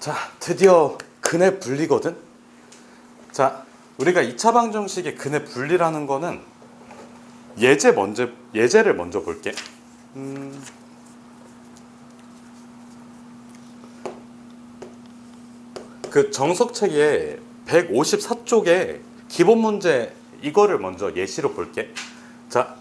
자, 드디어 근의 분리거든. 자, 우리가 2차 방정식의 근의 분리라는 거는 예제 먼저 예제를 먼저 볼게. 음. 그 정석책의 154쪽에 기본 문제 이거를 먼저 예시로 볼게. 자,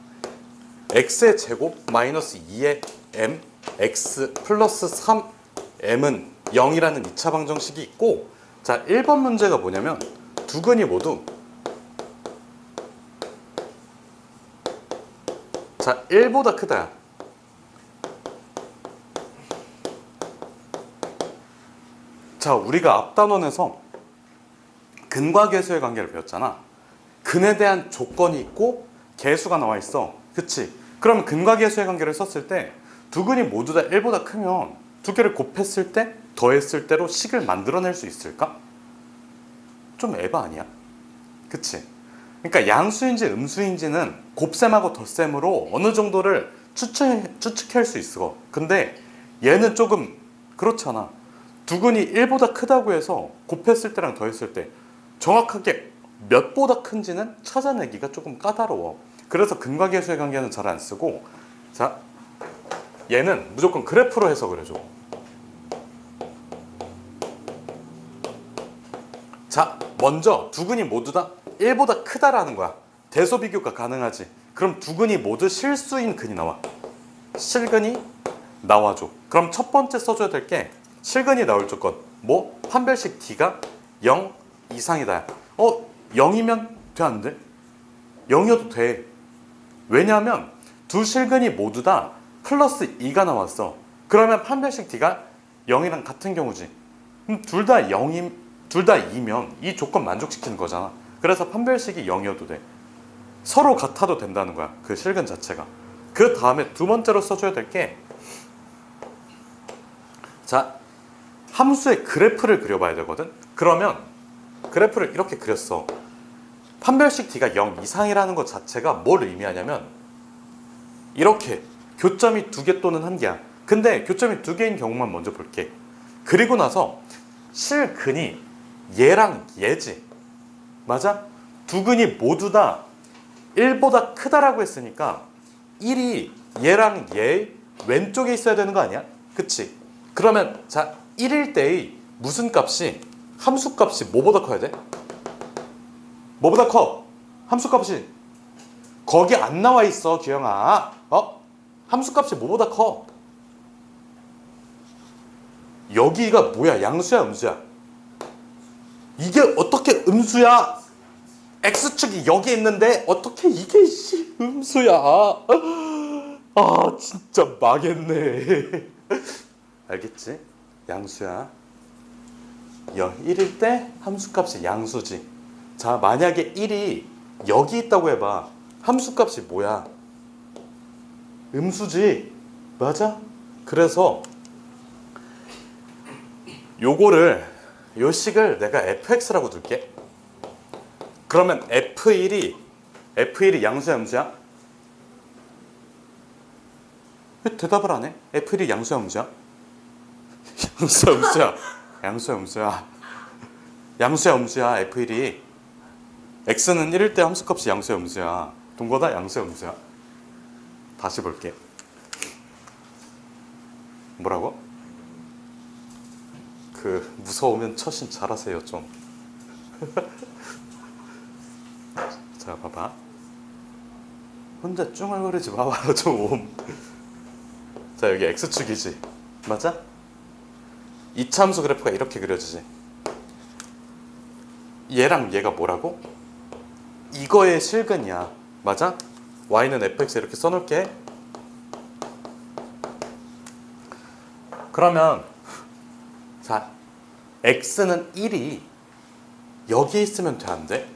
x의 제곱 마이너스 2의 m x 플러스 3m은 0이라는 2차 방정식이 있고 자 1번 문제가 뭐냐면 두 근이 모두 자 1보다 크다 자 우리가 앞 단원에서 근과 계수의 관계를 배웠잖아. 근에 대한 조건이 있고 계수가 나와 있어. 그치? 그럼 근과 계수의 관계를 썼을 때 두 근이 모두 다 1보다 크면 두 개를 곱했을 때 더했을 때로 식을 만들어낼 수 있을까? 좀 에바 아니야? 그치? 그러니까 양수인지 음수인지는 곱셈하고 덧셈으로 어느 정도를 추측, 추측할 수 있어 근데 얘는 조금 그렇잖아 두 근이 1보다 크다고 해서 곱했을 때랑 더했을 때 정확하게 몇보다 큰지는 찾아내기가 조금 까다로워 그래서 근과 계수의 관계는 잘 안 쓰고 자 얘는 무조건 그래프로 해석을 해줘 자 먼저 두 근이 모두 다 1보다 크다라는 거야. 대소 비교가 가능하지. 그럼 두 근이 모두 실수인 근이 나와. 실근이 나와줘. 그럼 첫 번째 써줘야 될 게 실근이 나올 조건. 뭐? 판별식 D가 0 이상이다. 어 0이면 돼 안 돼? 0이어도 돼. 왜냐하면 두 실근이 모두 다 플러스 2가 나왔어. 그러면 판별식 D가 0이랑 같은 경우지. 둘다 0이 둘 다 2면 이 조건 만족시키는 거잖아. 그래서 판별식이 0이어도 돼. 서로 같아도 된다는 거야 그 실근 자체가. 그 다음에 두 번째로 써줘야 될 게 자 함수의 그래프를 그려봐야 되거든? 그러면 그래프를 이렇게 그렸어. 판별식 D가 0 이상이라는 것 자체가 뭘 의미하냐면 이렇게 교점이 두 개 또는 한 개야. 근데 교점이 두 개인 경우만 먼저 볼게. 그리고 나서 실근이 얘랑 얘지 맞아? 두 근이 모두 다 1보다 크다라고 했으니까 1이 얘랑 얘 왼쪽에 있어야 되는 거 아니야? 그치? 그러면 자 1일 때의 무슨 값이 함수 값이 뭐보다 커야 돼? 뭐보다 커? 함수 값이 거기 안 나와 있어 기영아 어? 함수 값이 뭐보다 커? 여기가 뭐야 양수야 음수야? 이게 어떻게 음수야? x축이 여기 있는데 어떻게 이게 씨, 음수야? 아 진짜 망했네. 알겠지? 양수야. 1일 때 함수값이 양수지. 자 만약에 1이 여기 있다고 해봐. 함수값이 뭐야? 음수지. 맞아? 그래서 요거를 요 식을 내가 fx라고 둘게. 그러면 f1이 f1이 양수야 음수야? 왜 대답을 안 해? f1이 양수야 음수야? 양수야 음수야. 양수야 음수야. 양수야 음수야 f1이. x는 1일 때 함수값이 양수야 음수야. 동거다 양수야 음수야. 다시 볼게. 뭐라고? 그 무서우면 처신 잘하세요 좀. 자 봐봐. 혼자 쭝얼거리지 마봐요 좀. 자 여기 x축이지, 맞아? 이참수 그래프가 이렇게 그려지지. 얘랑 얘가 뭐라고? 이거의 실근이야, 맞아? y는 fx 이렇게 써놓을게. 그러면 자, x는 1이 여기 있으면 돼, 안 돼?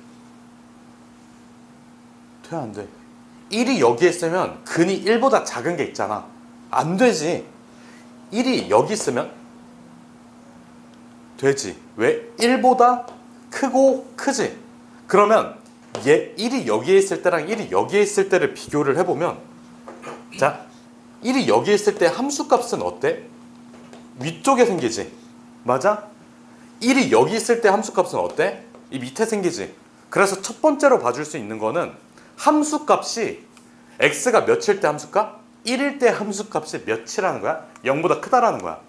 돼, 안 돼? 1이 여기에 있으면 근이 1보다 작은 게 있잖아. 안 되지. 1이 여기 있으면 되지. 왜? 1보다 크고 크지. 그러면 얘 1이 여기에 있을 때랑 1이 여기에 있을 때를 비교를 해보면 자, 1이 여기에 있을 때 함수값은 어때? 위쪽에 생기지. 맞아? 1이 여기 있을 때 함수값은 어때? 이 밑에 생기지. 그래서 첫 번째로 봐줄 수 있는 거는 함수값이 x가 몇일 때 함수값? 1일 때 함수값이 몇이라는 거야? 0보다 크다라는 거야.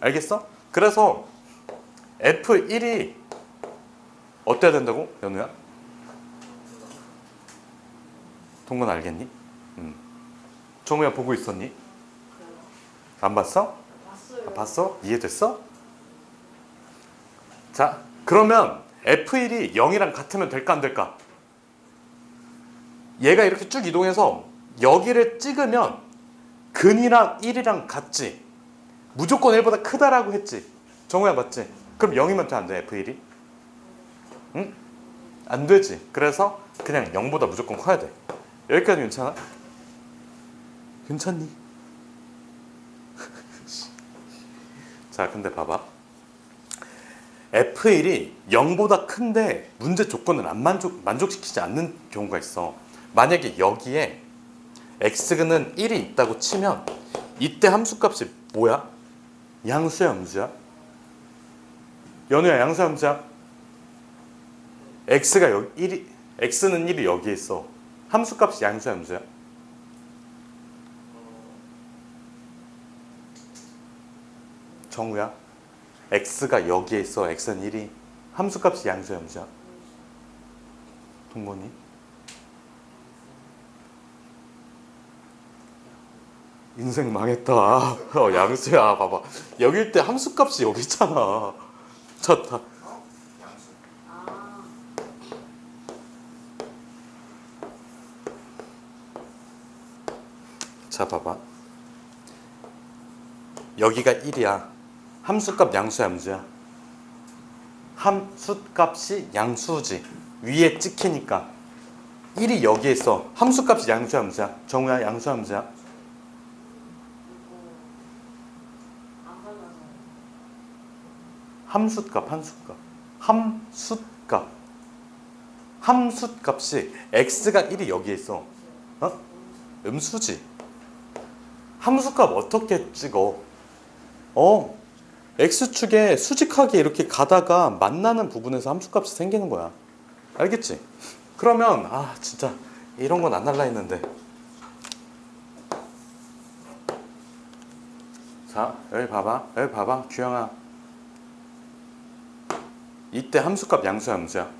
알겠어? 그래서 f1이 어때야 된다고? 연우야? 동건 알겠니? 음. 정우야 보고 있었니? 안 봤어? 봤어요. 봤어? 이해됐어? 자, 그러면 F1이 0이랑 같으면 될까 안 될까? 얘가 이렇게 쭉 이동해서 여기를 찍으면 근이랑 1이랑 같지. 무조건 1보다 크다라고 했지. 정우야 맞지? 그럼 0이면 돼 안 돼? F1이? 응? 안 되지. 그래서 그냥 0보다 무조건 커야 돼. 여기까지 괜찮아? 괜찮니? 자, 근데 봐봐. F1이 0보다 큰데 문제 조건을 안 만족, 만족시키지 않는 경우가 있어. 만약에 여기에 x는 1이 있다고 치면 이때 함수값이 뭐야? 양수야, 음수야? 연우야, 양수야, 음수야? x가 여기 1이 x는 1이 여기에 있어. 함수값이 양수야, 음수야? 정우야? X가 여기에 있어. x는 1이 함수값이 양수야, 음수야? 동건이? 인생 망했다. 어, 양수야, 봐봐. 여기일 때 함수값이 여기 있잖아. 좋다. 아, 자, 봐봐. 여기가 1이야. 함수값 양수야, 음수야? 함수값이 양수지. 위에 찍히니까. 1이 여기에 있어. 함수값이 양수야, 음수야? 정우야, 양수야, 발라서. 함수값, 함수값. 함수값. 함수값이 x가 1이 여기에 있어. 어? 음수지. 함수값 어떻게 찍어? 어, x축에 수직하게 이렇게 가다가 만나는 부분에서 함수값이 생기는 거야. 알겠지? 그러면 아 진짜 이런 건 안 할라 했는데. 자 여기 봐봐, 여기 봐봐, 규영아. 이때 함수값 양수야, 음수야?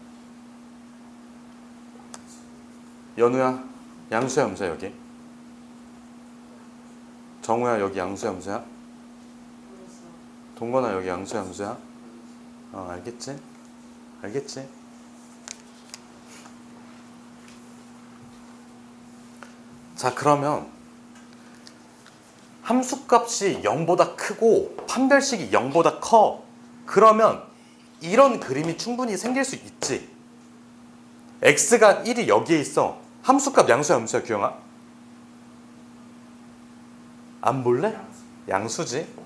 연우야, 양수야, 음수야 여기? 정우야 여기 양수야, 음수야? 동건아 여기 양수야, 음수야? 어 알겠지? 알겠지? 자 그러면 함수값이 0보다 크고 판별식이 0보다 커 그러면 이런 그림이 충분히 생길 수 있지 x가 1이 여기에 있어 함수값 양수야 음수야 규영아? 안 볼래? 양수지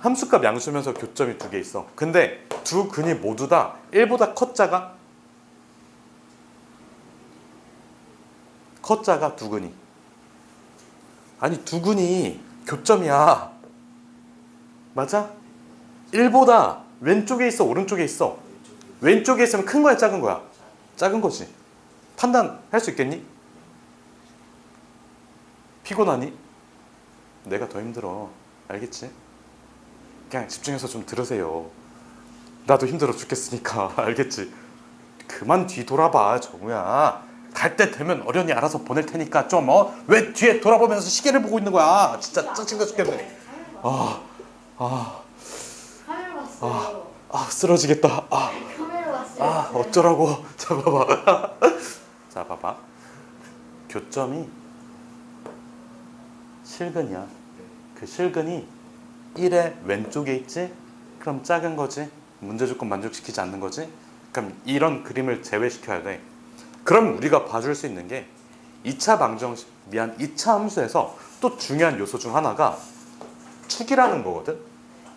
함수값 양수면서 교점이 두 개 있어 근데 두 근이 모두 다 1보다 컸자가 컸자가 두 근이 아니 두 근이 교점이야 맞아? 1보다 왼쪽에 있어 오른쪽에 있어 왼쪽에 있으면 큰 거야 작은 거야 작은 거지 판단할 수 있겠니? 피곤하니? 내가 더 힘들어 알겠지? 그냥 집중해서 좀 들으세요. 나도 힘들어 죽겠으니까. 알겠지? 그만 뒤돌아봐 정우야. 갈 때 되면 어련히 알아서 보낼 테니까 좀 어? 왜 뒤에 돌아보면서 시계를 보고 있는 거야? 진짜 짜증나 죽겠네. 아, 아, 카메라 봤어요. 아 쓰러지겠다. 아, 카메라 봤어요. 아 어쩌라고. 자 봐봐. 자 봐봐. 교점이 실근이야. 그 실근이 1의 왼쪽에 있지? 그럼 작은 거지? 문제 조건 만족시키지 않는 거지? 그럼 이런 그림을 제외시켜야 돼. 그럼 우리가 봐줄 수 있는 게 2차 방정 미안 2차 함수에서 또 중요한 요소 중 하나가 축이라는 거거든.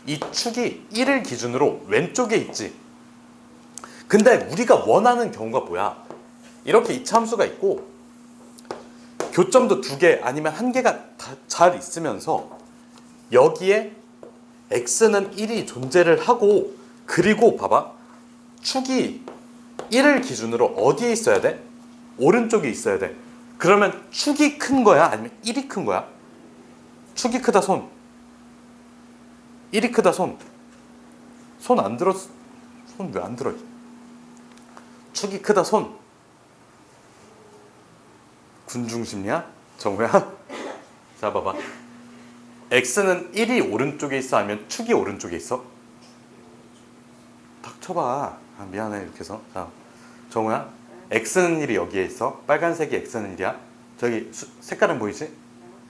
이 축이 1을 기준으로 왼쪽에 있지. 근데 우리가 원하는 경우가 뭐야? 이렇게 이차 함수가 있고 교점도 두 개 아니면 한 개가 다잘 있으면서 여기에 x는 1이 존재를 하고 그리고 봐봐. 축이 1을 기준으로 어디에 있어야 돼? 오른쪽에 있어야 돼. 그러면 축이 큰 거야? 아니면 1이 큰 거야? 축이 크다 손. 1이 크다 손. 손 안 들었. 손왜 안 들어? 축이 크다 손. 군중심리야? 정우야? 자 봐봐. X는 1이 오른쪽에 있어 아니면 축이 오른쪽에 있어? 닥쳐봐. 아, 미안해 이렇게 해서. 자 정우야. x는 1이 여기에 있어. 빨간색이 x는 1이야. 저기 수- 색깔은 보이지?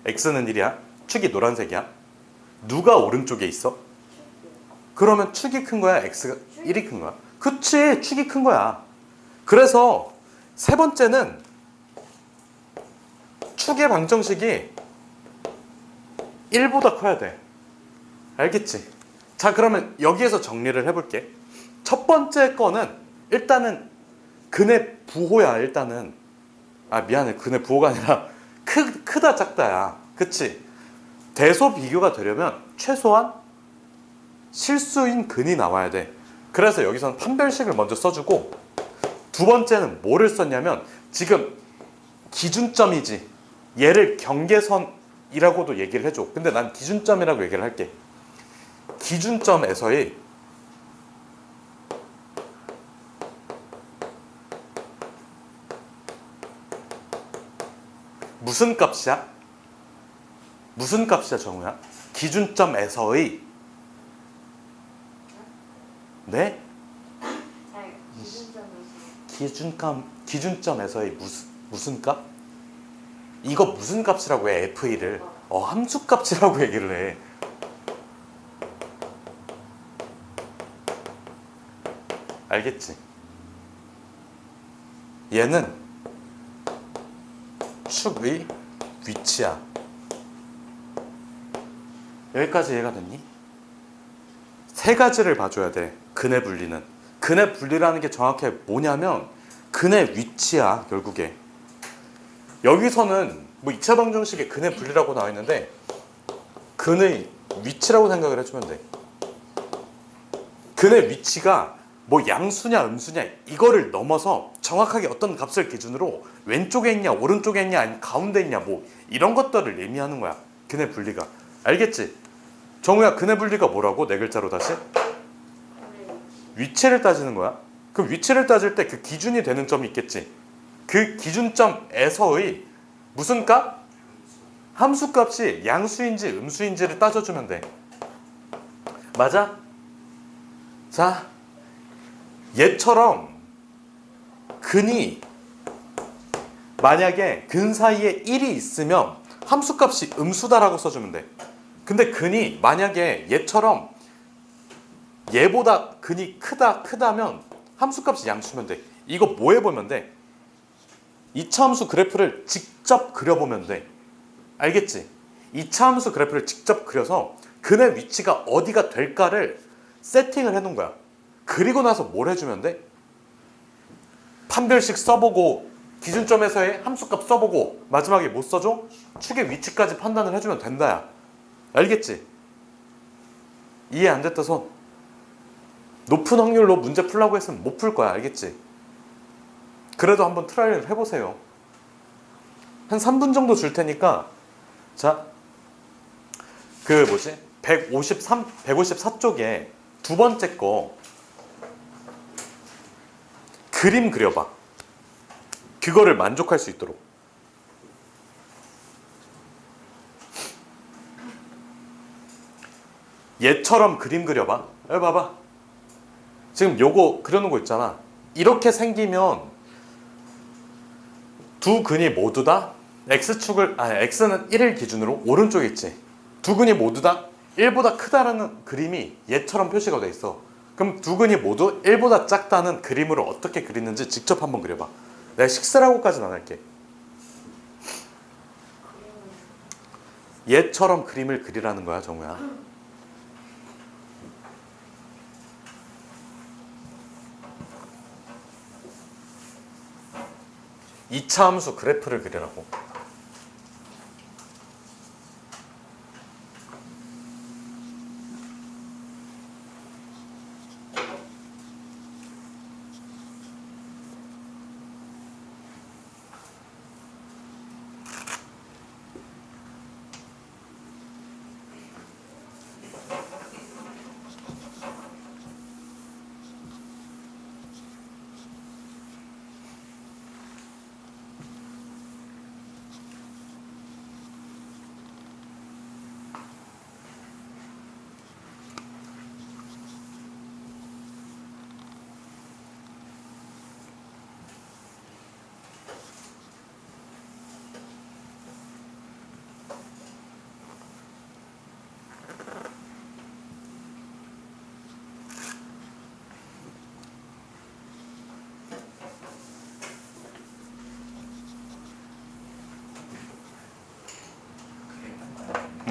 x는 1이야. 축이 노란색이야. 누가 오른쪽에 있어? 그러면 축이 큰 거야? x가 1이 큰 거야? 그치 축이 큰 거야. 그래서 세 번째는 축의 방정식이 1보다 커야 돼. 알겠지? 자, 그러면 여기에서 정리를 해볼게. 첫 번째 거는 일단은 근의 부호야, 일단은. 아, 미안해. 근의 부호가 아니라 크, 크다, 작다야. 그치? 대소 비교가 되려면 최소한 실수인 근이 나와야 돼. 그래서 여기서는 판별식을 먼저 써주고 두 번째는 뭐를 썼냐면 지금 기준점이지. 얘를 경계선 이라고도 얘기를 해줘. 근데 난 기준점이라고 얘기를 할게. 기준점에서의 무슨 값이야? 무슨 값이야, 정우야? 기준점에서의 네? 잘 기준점에서 기준감 기준점에서의 무슨 무슨 값? 이거 무슨 값이라고 해 f1을 어 함수 값이라고 얘기를 해 알겠지? 얘는 축의 위치야 여기까지 이해가 됐니? 세 가지를 봐줘야 돼. 근의 분리는. 근의 분리라는 게 정확히 뭐냐면 근의 위치야 결국에. 여기서는 뭐 2차 방정식에 근의 분리라고 나와 있는데 근의 위치라고 생각을 해주면 돼. 근의 위치가 뭐 양수냐 음수냐 이거를 넘어서 정확하게 어떤 값을 기준으로 왼쪽에 있냐 오른쪽에 있냐 아니면 가운데 있냐 뭐 이런 것들을 의미하는 거야. 근의 분리가. 알겠지? 정우야 근의 분리가 뭐라고? 네 글자로 다시? 위치를 따지는 거야. 그 위치를 따질 때 그 기준이 되는 점이 있겠지. 그 기준점에서의 무슨 값? 함수 값이 양수인지 음수인지를 따져주면 돼. 맞아? 자, 얘처럼 근이 만약에 근 사이에 1이 있으면 함수 값이 음수다라고 써주면 돼. 근데 근이 만약에 얘처럼 얘보다 근이 크다 크다면 함수값이 양수면 돼. 이거 뭐 해보면 돼? 이차함수 그래프를 직접 그려보면 돼. 알겠지? 이차함수 그래프를 직접 그려서 근의 위치가 어디가 될까를 세팅을 해놓은 거야. 그리고 나서 뭘 해주면 돼? 판별식 써보고 기준점에서의 함수값 써보고 마지막에 못 써줘? 축의 위치까지 판단을 해주면 된다야. 알겠지? 이해 안 됐다 손. 높은 확률로 문제 풀라고 했으면 못 풀 거야. 알겠지? 그래도 한번 트라이를 해보세요. 한 3분 정도 줄 테니까 자, 그 뭐지? 153, 154쪽에 두 번째 거 그림 그려봐. 그거를 만족할 수 있도록. 얘처럼 그림 그려봐. 여기 봐봐. 지금 요거 그려놓은 거 있잖아. 이렇게 생기면 두 근이 모두 다 x축을 아니 x는 1을 기준으로 오른쪽에 있지. 두 근이 모두 다 1보다 크다라는 그림이 얘처럼 표시가 돼 있어. 그럼 두 근이 모두 1보다 작다는 그림으로 어떻게 그리는지 직접 한번 그려봐. 내가 식사라고까지는 안 할게. 얘처럼 그림을 그리라는 거야, 정우야. 이차 함수 그래프를 그리라고.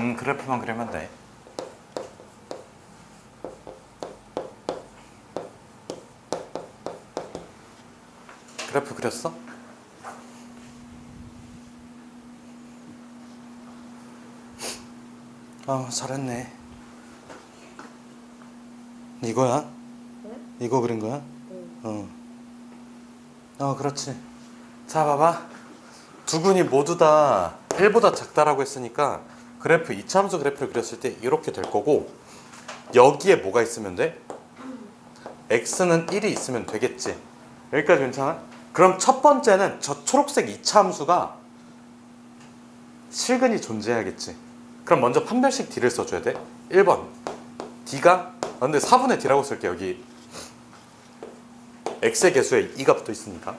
음 그래프만 그리면 돼. 그래프 그렸어? 아 잘했네. 이거야? 네? 이거 그린 거야? 네. 어. 어, 그렇지. 자, 봐봐. 두 군이 모두 다 1보다 작다라고 했으니까 그래프 이차함수 그래프를 그렸을 때 이렇게 될 거고 여기에 뭐가 있으면 돼? x는 1이 있으면 되겠지. 여기까지 괜찮아? 그럼 첫 번째는 저 초록색 이차함수가 실근이 존재해야겠지. 그럼 먼저 판별식 d를 써줘야 돼. 1번. d가 아, 근데 4분의 d라고 쓸게 여기 x의 개수에 2가 붙어 있으니까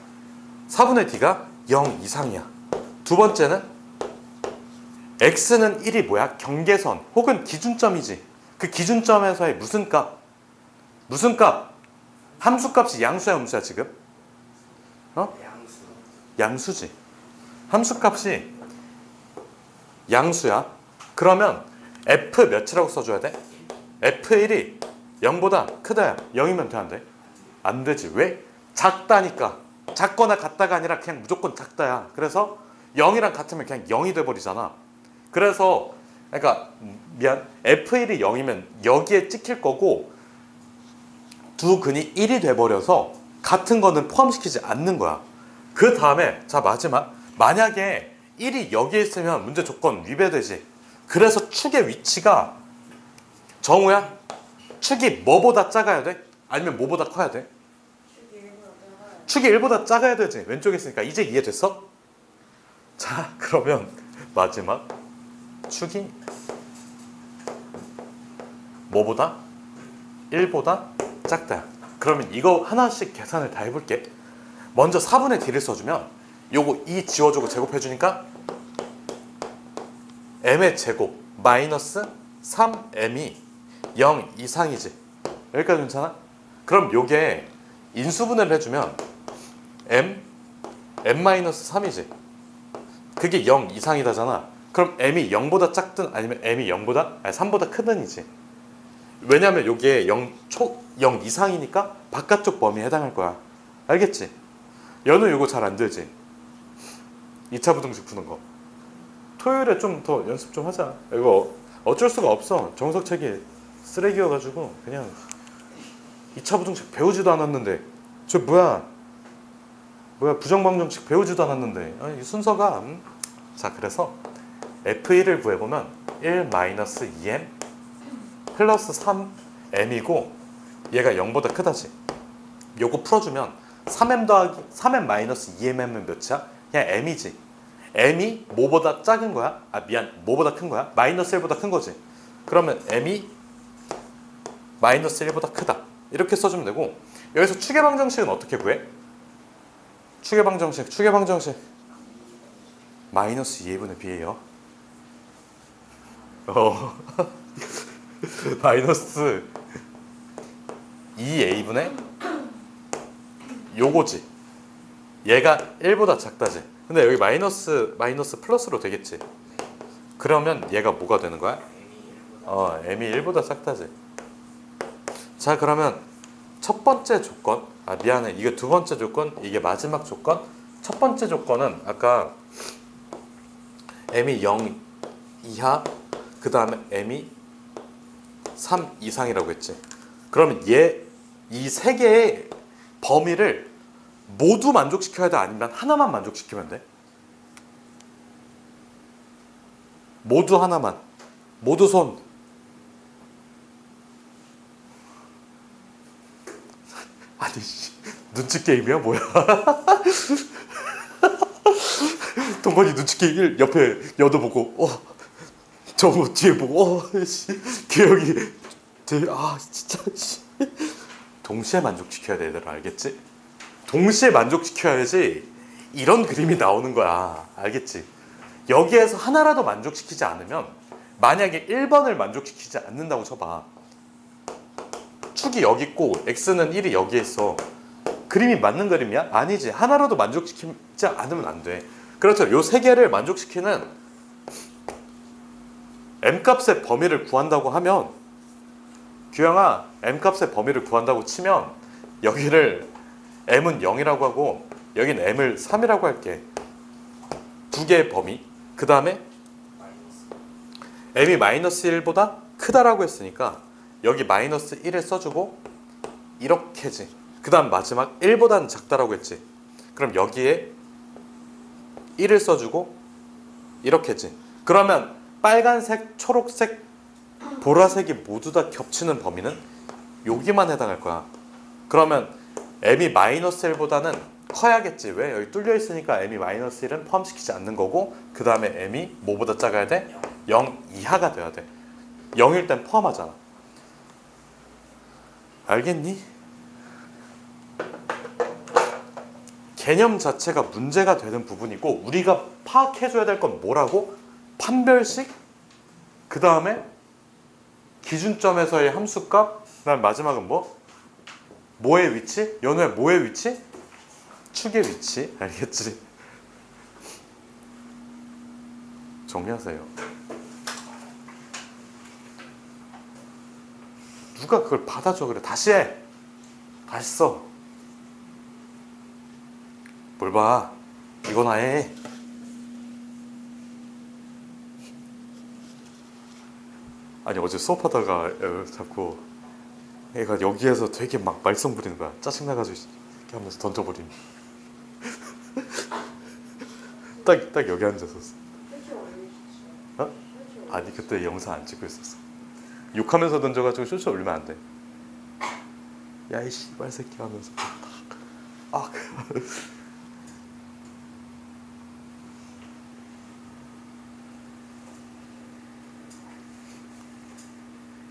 4분의 d가 0 이상이야. 두 번째는 x는 1이 뭐야? 경계선 혹은 기준점이지. 그 기준점에서의 무슨 값? 무슨 값? 함수 값이 양수야 음수야 지금? 어? 양수. 양수지. 함수 값이 양수야. 그러면 f 몇이라고 써줘야 돼? f1이 0보다 크다야. 0이면 돼, 안 돼? 안 되지. 왜? 작다니까. 작거나 같다가 아니라 그냥 무조건 작다야. 그래서 0이랑 같으면 그냥 0이 돼버리잖아. 그래서 그러니까 미안 f1이 0이면 여기에 찍힐 거고 두 근이 1이 돼버려서 같은 거는 포함시키지 않는 거야. 그 다음에 자 마지막 만약에 1이 여기에 있으면 문제 조건 위배되지. 그래서 축의 위치가 정우야 축이 뭐보다 작아야 돼? 아니면 뭐보다 커야 돼? 축이 1보다 작아야 되지. 왼쪽에 있으니까 이제 이해됐어? 자 그러면 마지막 축이 뭐보다 1보다 작다. 그러면 이거 하나씩 계산을 다 해볼게. 먼저 4분의 d를 써주면 요거 2 지워주고 제곱해주니까 m의 제곱 마이너스 3m이 0 이상이지. 여기까지 괜찮아? 그럼 요게 인수분해를 해주면 m m 마이너스 3이지. 그게 0 이상이다잖아. 그럼 m이 0보다 작든 아니면 m이 0보다 아니 3보다 크든이지. 왜냐면 요게 0, 초, 0 이상이니까 바깥쪽 범위에 해당할 거야. 알겠지? 연우 이거 잘 안 되지? 2차 부등식 푸는 거. 토요일에 좀 더 연습 좀 하자. 이거 어쩔 수가 없어. 정석 책이 쓰레기여가지고 그냥 2차 부등식 배우지도 않았는데 저 뭐야? 뭐야 부정방정식 배우지도 않았는데 아, 이 순서가 음? 자 그래서 f1을 구해보면 1 마이너스 2m 플러스 3m이고 얘가 0보다 크다지. 요거 풀어주면 3m 더하기 3m 마이너스 2m은 몇이야? 그냥 m이지. m이 뭐보다 작은 거야? 아 미안, 뭐보다 큰 거야? 마이너스 1보다 큰 거지. 그러면 m이 마이너스 1보다 크다. 이렇게 써주면 되고 여기서 추계 방정식은 어떻게 구해? 추계 방정식, 추계 방정식 마이너스 2분의 b예요. 어. 마이너스 2a분의 요거지. 얘가 1보다 작다지. 근데 여기 마이너스 마이너스 플러스로 되겠지. 그러면 얘가 뭐가 되는 거야? 어, m이 1보다 작다지. 자, 그러면 첫 번째 조건. 아, 미안해. 이게 두 번째 조건, 이게 마지막 조건. 첫 번째 조건은 아까 m이 0 이하, 그 다음에 m이 3 이상이라고 했지. 그러면 얘 이 세 개의 범위를 모두 만족시켜야 돼 아니면 하나만 만족시키면 돼? 모두 하나만. 모두 손. 아니 씨, 눈치 게임이야 뭐야? 동건이 눈치 게임 옆에 여도 보고 어 정우 뒤에 보고 어 씨 기억이 되게 아 진짜 씨. 동시에 만족시켜야 돼 얘들아 알겠지? 동시에 만족시켜야지 이런 그림이 나오는 거야 알겠지? 여기에서 하나라도 만족시키지 않으면 만약에 1번을 만족시키지 않는다고 쳐봐 축이 여기 있고 x는 1이 여기에 있어 그림이 맞는 그림이야? 아니지 하나라도 만족시키지 않으면 안돼 그렇죠 요 세 개를 만족시키는 m 값의 범위를 구한다고 하면 규영아 m 값의 범위를 구한다고 치면 여기를 m은 0이라고 하고 여긴 m을 3이라고 할게. 두 개의 범위. 그 다음에 m이 마이너스 1보다 크다라고 했으니까 여기 마이너스 1을 써주고 이렇게지. 그 다음 마지막 1보다는 작다라고 했지. 그럼 여기에 1을 써주고 이렇게지. 그러면 빨간색, 초록색, 보라색이 모두 다 겹치는 범위는 여기만 해당할 거야. 그러면 m이 마이너스 1보다는 커야겠지. 왜? 여기 뚫려 있으니까 m이 마이너스 1은 포함시키지 않는 거고 그 다음에 m이 뭐보다 작아야 돼? 0 이하가 돼야 돼. 0일 땐 포함하잖아. 알겠니? 개념 자체가 문제가 되는 부분이고 우리가 파악해줘야 될 건 뭐라고? 판별식? 그 다음에 기준점에서의 함수값? 그 다음 마지막은 뭐? 뭐의 위치? 연우의 뭐의 위치? 축의 위치 알겠지? 정리하세요 누가 그걸 받아줘 그래 다시 해 다시 써 뭘 봐? 이거나 해 아니 어제 수업하다가 어, 자꾸 애가 여기에서 되게 막 말썽 부리는 거야. 짜증나가지고 이렇게 하면서 던져버림 딱, 딱 여기 앉았었어. 어? 아니 그때 영상 안 찍고 있었어. 욕하면서 던져가지고 쇼츠 올리면 안돼. 야이 씨발 새끼 하면서 아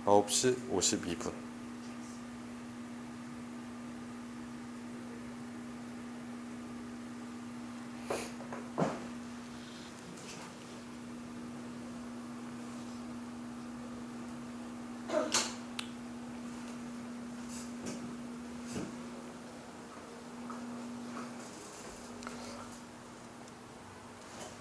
아홉 시 52분